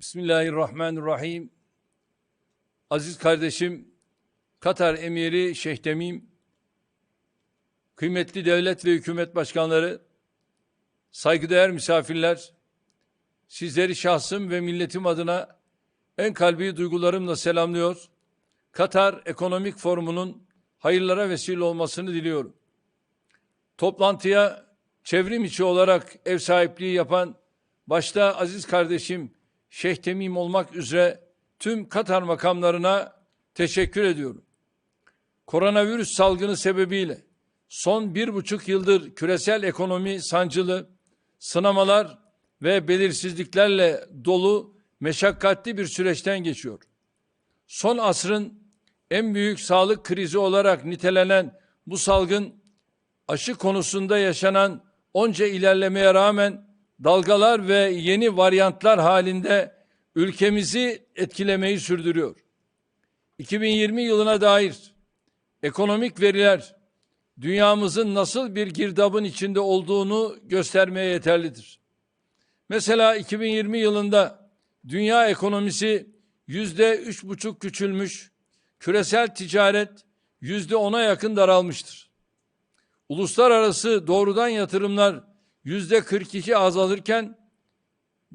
Bismillahirrahmanirrahim. Aziz kardeşim, Katar Emiri Şeyh Temim, kıymetli devlet ve hükümet başkanları, saygıdeğer misafirler, sizleri şahsım ve milletim adına en kalbi duygularımla selamlıyor. Katar Ekonomik Forumu'nun hayırlara vesile olmasını diliyorum. Toplantıya çevrim içi olarak ev sahipliği yapan başta aziz kardeşim Şeyh Temim olmak üzere tüm Katar makamlarına teşekkür ediyorum. Koronavirüs salgını sebebiyle son bir buçuk yıldır küresel ekonomi sancılı, sınamalar ve belirsizliklerle dolu meşakkatli bir süreçten geçiyor. Son asrın en büyük sağlık krizi olarak nitelenen bu salgın aşı konusunda yaşanan onca ilerlemeye rağmen dalgalar ve yeni varyantlar halinde ülkemizi etkilemeyi sürdürüyor. 2020 yılına dair ekonomik veriler dünyamızın nasıl bir girdabın içinde olduğunu göstermeye yeterlidir. Mesela 2020 yılında dünya ekonomisi yüzde üç buçuk küçülmüş, küresel ticaret yüzde ona yakın daralmıştır. Uluslararası doğrudan yatırımlar yüzde 42 azalırken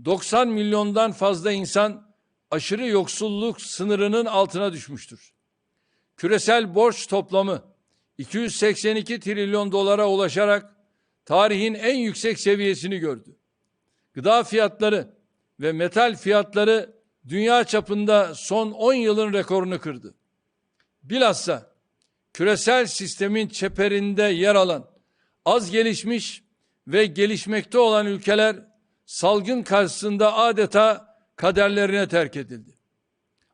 90 milyondan fazla insan aşırı yoksulluk sınırının altına düşmüştür. Küresel borç toplamı 282 trilyon dolara ulaşarak tarihin en yüksek seviyesini gördü. Gıda fiyatları ve metal fiyatları dünya çapında son 10 yılın rekorunu kırdı. Bilhassa küresel sistemin çeperinde yer alan az gelişmiş ve gelişmekte olan ülkeler salgın karşısında adeta kaderlerine terk edildi.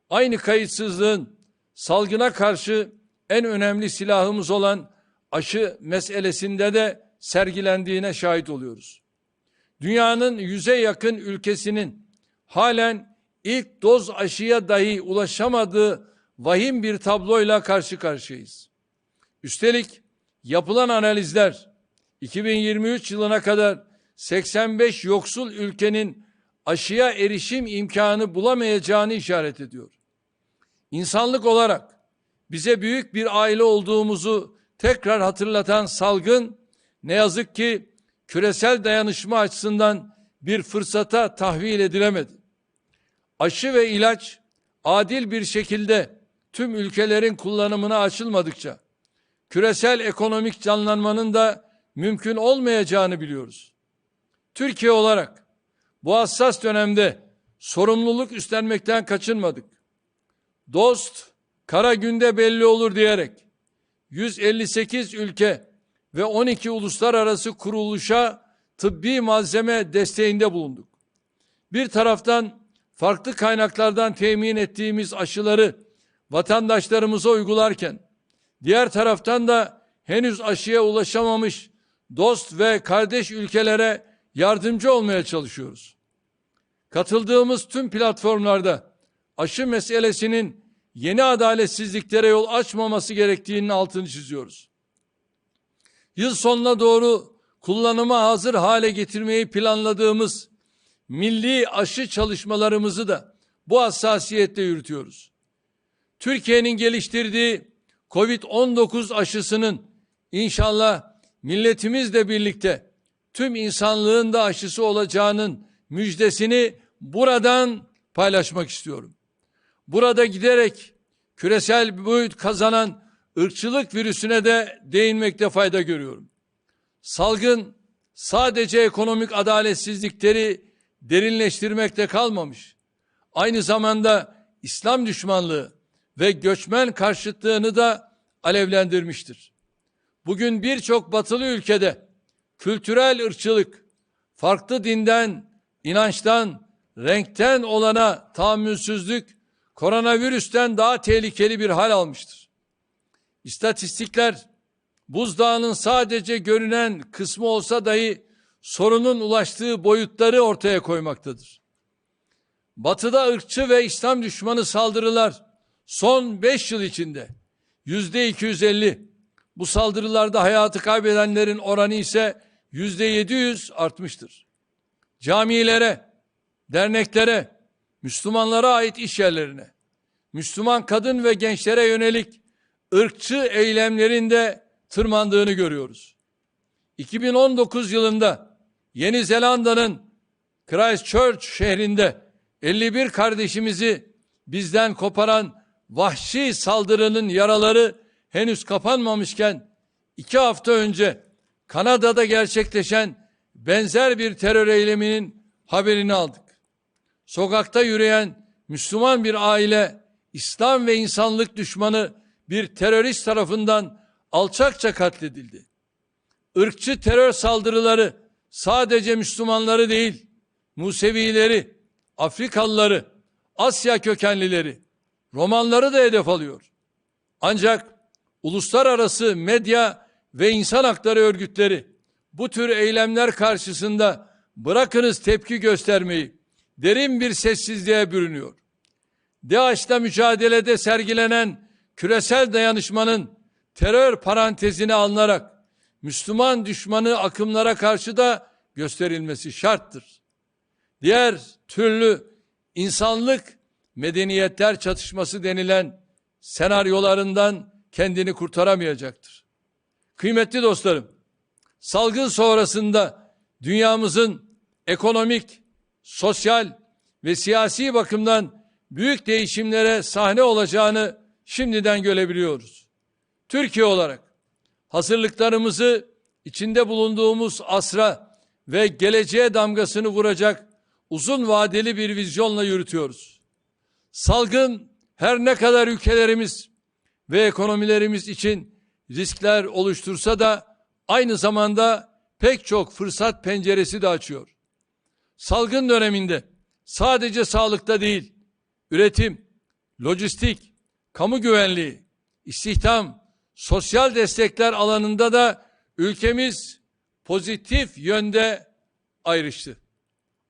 Aynı kayıtsızlığın salgına karşı en önemli silahımız olan aşı meselesinde de sergilendiğine şahit oluyoruz. Dünyanın yüze yakın ülkesinin halen ilk doz aşıya dahi ulaşamadığı vahim bir tabloyla karşı karşıyayız. Üstelik yapılan analizler 2023 yılına kadar 85 yoksul ülkenin aşıya erişim imkanı bulamayacağını işaret ediyor. İnsanlık olarak bize büyük bir aile olduğumuzu tekrar hatırlatan salgın ne yazık ki küresel dayanışma açısından bir fırsata tahvil edilemedi. Aşı ve ilaç adil bir şekilde tüm ülkelerin kullanımına açılmadıkça küresel ekonomik canlanmanın da mümkün olmayacağını biliyoruz. Türkiye olarak bu hassas dönemde sorumluluk üstlenmekten kaçınmadık. Dost kara günde belli olur diyerek 158 ülke ve 12 uluslararası kuruluşa tıbbi malzeme desteğinde bulunduk. Bir taraftan farklı kaynaklardan temin ettiğimiz aşıları vatandaşlarımıza uygularken diğer taraftan da henüz aşıya ulaşamamış dost ve kardeş ülkelere yardımcı olmaya çalışıyoruz. Katıldığımız tüm platformlarda aşı meselesinin yeni adaletsizliklere yol açmaması gerektiğinin altını çiziyoruz. Yıl sonuna doğru kullanıma hazır hale getirmeyi planladığımız milli aşı çalışmalarımızı da bu hassasiyette yürütüyoruz. Türkiye'nin geliştirdiği Covid-19 aşısının inşallah milletimizle birlikte tüm insanlığın da aşısı olacağının müjdesini buradan paylaşmak istiyorum. Burada giderek küresel boyut kazanan ırkçılık virüsüne de değinmekte fayda görüyorum. Salgın sadece ekonomik adaletsizlikleri derinleştirmekte kalmamış. Aynı zamanda İslam düşmanlığı ve göçmen karşıtlığını da alevlendirmiştir. Bugün birçok batılı ülkede kültürel ırkçılık, farklı dinden, inançtan, renkten olana tahammülsüzlük koronavirüsten daha tehlikeli bir hal almıştır. İstatistikler buzdağının sadece görünen kısmı olsa dahi sorunun ulaştığı boyutları ortaya koymaktadır. Batıda ırkçı ve İslam düşmanı saldırılar son beş yıl içinde yüzde 250, bu saldırılarda hayatı kaybedenlerin oranı ise yüzde 700 artmıştır. Camilere, derneklere, Müslümanlara ait iş yerlerine, Müslüman kadın ve gençlere yönelik ırkçı eylemlerinde tırmandığını görüyoruz. 2019 yılında Yeni Zelanda'nın Christchurch şehrinde 51 kardeşimizi bizden koparan vahşi saldırının yaraları henüz kapanmamışken iki hafta önce Kanada'da gerçekleşen benzer bir terör eyleminin haberini aldık. Sokakta yürüyen Müslüman bir aile İslam ve insanlık düşmanı bir terörist tarafından alçakça katledildi. Irkçı terör saldırıları sadece Müslümanları değil, Musevileri, Afrikalıları, Asya kökenlileri, Romanları da hedef alıyor. Ancak uluslararası medya ve insan hakları örgütleri bu tür eylemler karşısında bırakınız tepki göstermeyi derin bir sessizliğe bürünüyor. DAEŞ'la mücadelede sergilenen küresel dayanışmanın terör parantezine alınarak Müslüman düşmanı akımlara karşı da gösterilmesi şarttır. Diğer türlü insanlık medeniyetler çatışması denilen senaryolarından kendini kurtaramayacaktır. Kıymetli dostlarım, salgın sonrasında dünyamızın ekonomik, sosyal ve siyasi bakımdan büyük değişimlere sahne olacağını şimdiden görebiliyoruz. Türkiye olarak hazırlıklarımızı içinde bulunduğumuz asra ve geleceğe damgasını vuracak uzun vadeli bir vizyonla yürütüyoruz. Salgın her ne kadar ülkelerimiz ve ekonomilerimiz için riskler oluştursa da aynı zamanda pek çok fırsat penceresi de açıyor. Salgın döneminde sadece sağlıkta değil, üretim, lojistik, kamu güvenliği, istihdam, sosyal destekler alanında da ülkemiz pozitif yönde ayrıştı.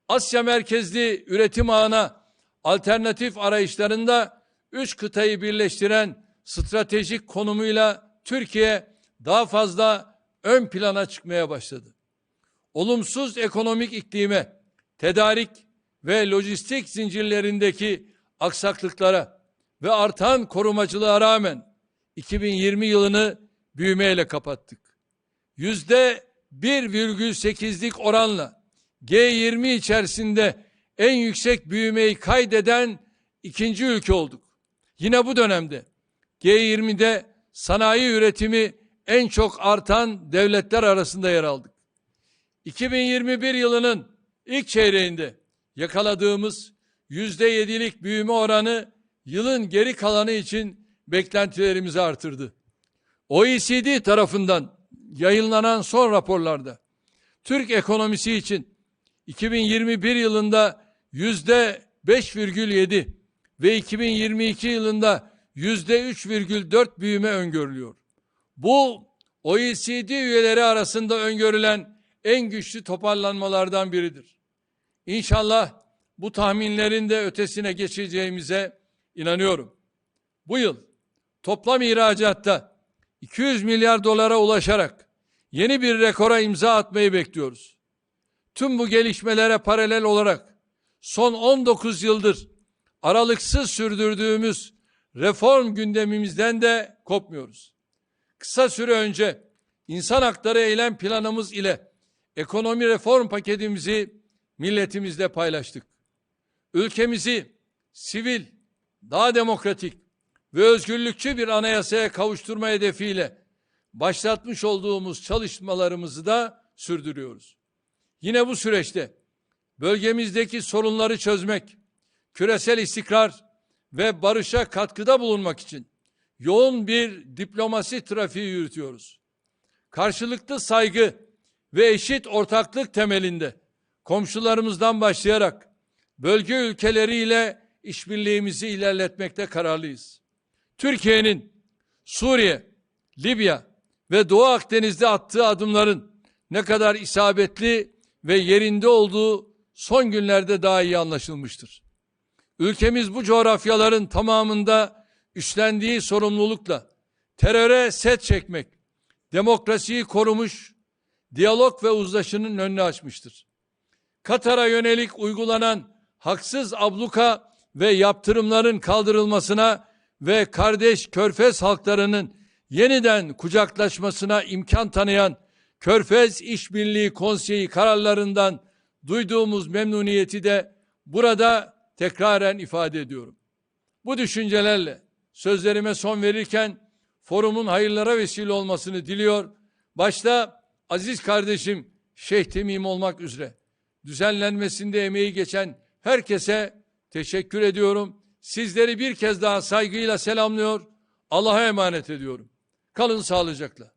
Asya merkezli üretim ağına alternatif arayışlarında üç kıtayı birleştiren stratejik konumuyla Türkiye daha fazla ön plana çıkmaya başladı. Olumsuz ekonomik iklime, tedarik ve lojistik zincirlerindeki aksaklıklara ve artan korumacılığa rağmen 2020 yılını büyümeyle kapattık. Yüzde 1,8'lik oranla G20 içerisinde en yüksek büyümeyi kaydeden ikinci ülke olduk. Yine bu dönemde G20'de sanayi üretimi en çok artan devletler arasında yer aldık. 2021 yılının ilk çeyreğinde yakaladığımız yüzde yedilik büyüme oranı yılın geri kalanı için beklentilerimizi artırdı. OECD tarafından yayınlanan son raporlarda Türk ekonomisi için 2021 yılında yüzde 5,7 ve 2022 yılında 3,4 büyüme öngörülüyor. Bu OECD üyeleri arasında öngörülen en güçlü toparlanmalardan biridir. İnşallah bu tahminlerin de ötesine geçeceğimize inanıyorum. Bu yıl toplam ihracatta 200 milyar dolara ulaşarak yeni bir rekora imza atmayı bekliyoruz. Tüm bu gelişmelere paralel olarak son 19 yıldır aralıksız sürdürdüğümüz reform gündemimizden de kopmuyoruz. Kısa süre önce insan hakları eylem planımız ile ekonomi reform paketimizi milletimizle paylaştık. Ülkemizi sivil, daha demokratik ve özgürlükçü bir anayasaya kavuşturma hedefiyle başlatmış olduğumuz çalışmalarımızı da sürdürüyoruz. Yine bu süreçte bölgemizdeki sorunları çözmek, küresel istikrar ve barışa katkıda bulunmak için yoğun bir diplomasi trafiği yürütüyoruz. Karşılıklı saygı ve eşit ortaklık temelinde komşularımızdan başlayarak bölge ülkeleriyle işbirliğimizi ilerletmekte kararlıyız. Türkiye'nin Suriye, Libya ve Doğu Akdeniz'de attığı adımların ne kadar isabetli ve yerinde olduğu son günlerde daha iyi anlaşılmıştır. Ülkemiz bu coğrafyaların tamamında üstlendiği sorumlulukla teröre set çekmek, demokrasiyi korumuş, diyalog ve uzlaşının önünü açmıştır. Katar'a yönelik uygulanan haksız abluka ve yaptırımların kaldırılmasına ve kardeş körfez halklarının yeniden kucaklaşmasına imkan tanıyan Körfez İşbirliği Konseyi kararlarından duyduğumuz memnuniyeti de burada tekraren ifade ediyorum. Bu düşüncelerle sözlerime son verirken forumun hayırlara vesile olmasını diliyor. Başta aziz kardeşim Şeyh Temim olmak üzere düzenlenmesinde emeği geçen herkese teşekkür ediyorum. Sizleri bir kez daha saygıyla selamlıyor. Allah'a emanet ediyorum. Kalın sağlıcakla.